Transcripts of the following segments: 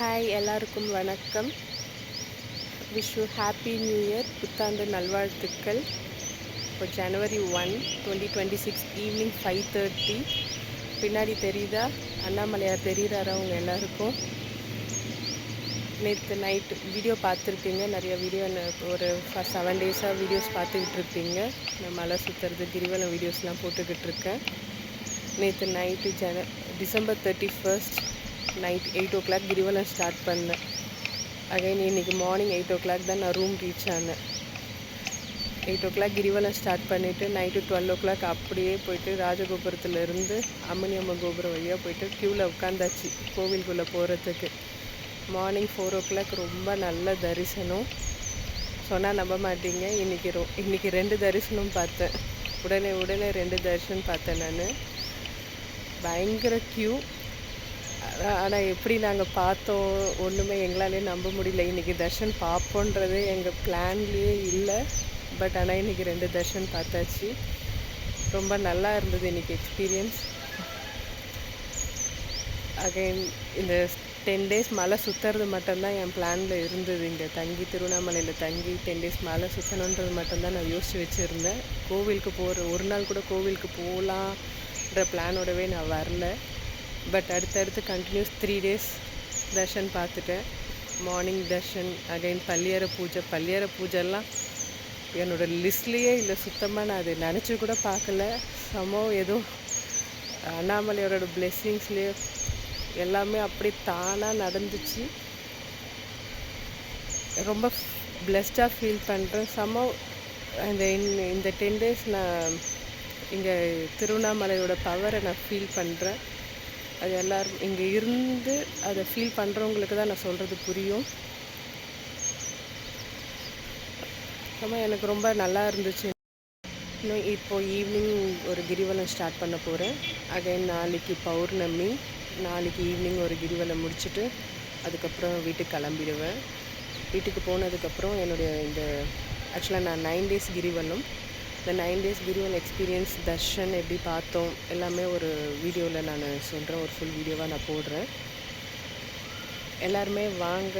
Hi எல்லாருக்கும் வணக்கம். Wish you happy new year புத்தாண்டு நல்வாழ்த்துக்கள். இப்போ ஜனவரி one twenty twenty six evening five thirty பின்னாடி தெரியுதா? அண்ணாமலையார் தெரியுறாரா அவங்க எல்லாருக்கும்? நேற்று நைட்டு வீடியோ பார்த்துருப்பீங்க. நிறைய வீடியோ ஒரு செவன் டேஸாக வீடியோஸ் பார்த்துக்கிட்டு இருப்பீங்க. நான் மலை சுற்றுறது கிரிவலம் வீடியோஸ்லாம் போட்டுக்கிட்டு இருக்கேன். நேற்று நைட்டு ஜன December thirty first night eight o'clock கிரிவலம் ஸ்டார்ட் பண்ணேன். அகைன் இன்றைக்கி மார்னிங் எயிட் ஓ கிளாக் தான் நான் ரூம் ரீச் ஆனேன். எயிட் ஓ கிளாக் கிரிவலம் ஸ்டார்ட் பண்ணிவிட்டு நைட்டு டுவெல் ஓ கிளாக் அப்படியே போயிட்டு ராஜகோபுரத்துலேருந்து அம்மனியம்ம கோபுரம் வழியாக போயிட்டு க்யூவில் உட்காந்தாச்சு கோவிலுக்குள்ளே போகிறதுக்கு மார்னிங் ஃபோர் ஓ கிளாக் ரொம்ப நல்ல தரிசனம். சொன்னால் நம்ப மாட்டீங்க. இன்றைக்கி ரொ இன்றைக்கி ரெண்டு தரிசனம் பார்த்தேன். உடனே உடனே ரெண்டு தரிசனம் பார்த்தேன் நான். பயங்கர க்யூ ஆனால் எப்படி நாங்கள் பார்த்தோம் ஒன்றுமே எங்களாலே நம்ப முடியல. இன்றைக்கி தர்ஷன் பார்ப்போன்றது எங்கள் பிளான்லேயே இல்லை. பட் ஆனால் இன்றைக்கி ரெண்டு தர்ஷன் பார்த்தாச்சு. ரொம்ப நல்லா இருந்தது இன்றைக்கி எக்ஸ்பீரியன்ஸ் அகைன் இந்த டென் டேஸ் மலை சுற்றுறது மட்டும்தான் என் பிளானில் இருந்தது. இங்கே தங்கி திருவண்ணாமலையில் தங்கி டென் டேஸ் மலை சுற்றணுன்றது மட்டும்தான் நான் யோசித்து வச்சுருந்தேன். கோவிலுக்கு போகிற ஒரு நாள் கூட கோவிலுக்கு போகலான்ற பிளானோடவே நான் வரல. பட் அடுத்தடுத்து கண்டினியூஸ் த்ரீ டேஸ் தர்ஷன் பார்த்துட்டேன். மார்னிங் தர்ஷன் அகைன் பள்ளியற பூஜை. பள்ளியற பூஜைலாம் என்னோடய லிஸ்ட்லேயே இல்லை சுத்தமாக நான் அதை நினச்சி கூட பார்க்கல. சமோ ஏதோ அண்ணாமலையோட பிளெஸ்ஸிங்ஸ்லேயே எல்லாமே அப்படி தானாக நடந்துச்சு. ரொம்ப பிளெஸ்டாக ஃபீல் பண்ணுறேன் சமோ இந்த இந்த டென் டேஸ் நான் இங்கே திருவண்ணாமலையோட பவரை நான் ஃபீல் பண்ணுறேன் அது எல்லோரும் இங்கே இருந்து அதை ஃபீல் பண்ணுறவங்களுக்கு தான் நான் சொல்கிறது புரியும். ஆமாம் எனக்கு ரொம்ப நல்லா இருந்துச்சு. இன்னும் இப்போது ஈவினிங் ஒரு கிரிவலம் ஸ்டார்ட் பண்ண போகிறேன் அகைன் நாளைக்கு பௌர்ணமி. நாளைக்கு ஈவினிங் ஒரு கிரிவலம் முடிச்சுட்டு அதுக்கப்புறம் வீட்டுக்கு கிளம்பிடுவேன். வீட்டுக்கு போனதுக்கப்புறம் என்னுடைய இந்த ஆக்சுவலாக நான் நைன் டேஸ் கிரிவலம். இந்த நைன் டேஸ் கிரிவல் எக்ஸ்பீரியன்ஸ் தர்ஷன் எப்படி பார்த்தோம்? எல்லாமே ஒரு வீடியோவில் நான் சொல்கிறேன் ஒரு ஃபுல் வீடியோவாக நான் போடுறேன். எல்லாருமே வாங்க.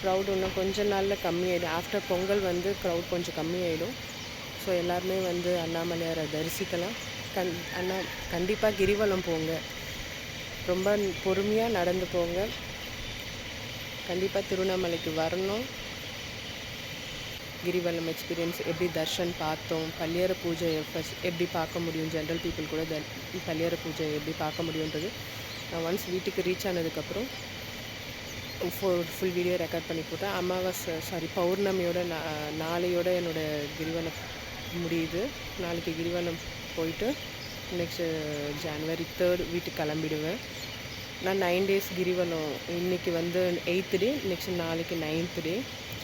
க்ரௌட் இன்னும் கொஞ்ச நாளில் கம்மியாயிடும். ஆஃப்டர் பொங்கல் வந்து க்ரௌட் கொஞ்சம் கம்மியாயிடும். ஸோ எல்லாருமே வந்து அண்ணாமலையாரை தரிசிக்கலாம். கண் அண்ணா கண்டிப்பாக கிரிவலம் போங்க. ரொம்ப பொறுமையாக நடந்து போங்க. கண்டிப்பாக திருவண்ணாமலைக்கு வரணும். கிரிவலம் எக்ஸ்பீரியன்ஸ் எப்படி தர்ஷன் பார்த்தோம் பள்ளியர பூஜை ஃபஸ்ட் எப்படி பார்க்க முடியும் ஜென்ரல் பீப்புள் கூட த பள்ளியர பூஜை எப்படி பார்க்க முடியுன்றது நான் ஒன்ஸ் வீட்டுக்கு ரீச் ஆனதுக்கப்புறம் ஃபுல் ஃபுல் வீடியோ ரெக்கார்ட் பண்ணி போட்டேன். அமாவாசை சாரி பௌர்ணமியோட நாளையோட என்னோடய கிரிவலம் முடியுது. நாளைக்கு கிரிவலம் போயிட்டு நெக்ஸ்ட்டு ஜான்வரி தேர்ட் வீட்டுக்கு கிளம்பிடுவேன். நான் நைன் டேஸ் கிரிவலம் இன்றைக்கி வந்து எயித்து டே நெக்ஸ்ட் நாளைக்கு ninth day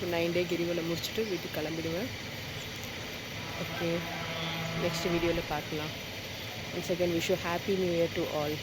so nine day கிரிவலை முடிச்சுட்டு வீட்டுக்கு கிளம்பிடுவேன் ஓகே நெக்ஸ்ட் வீடியோவில் பார்க்கலாம் once again wish you happy new year to all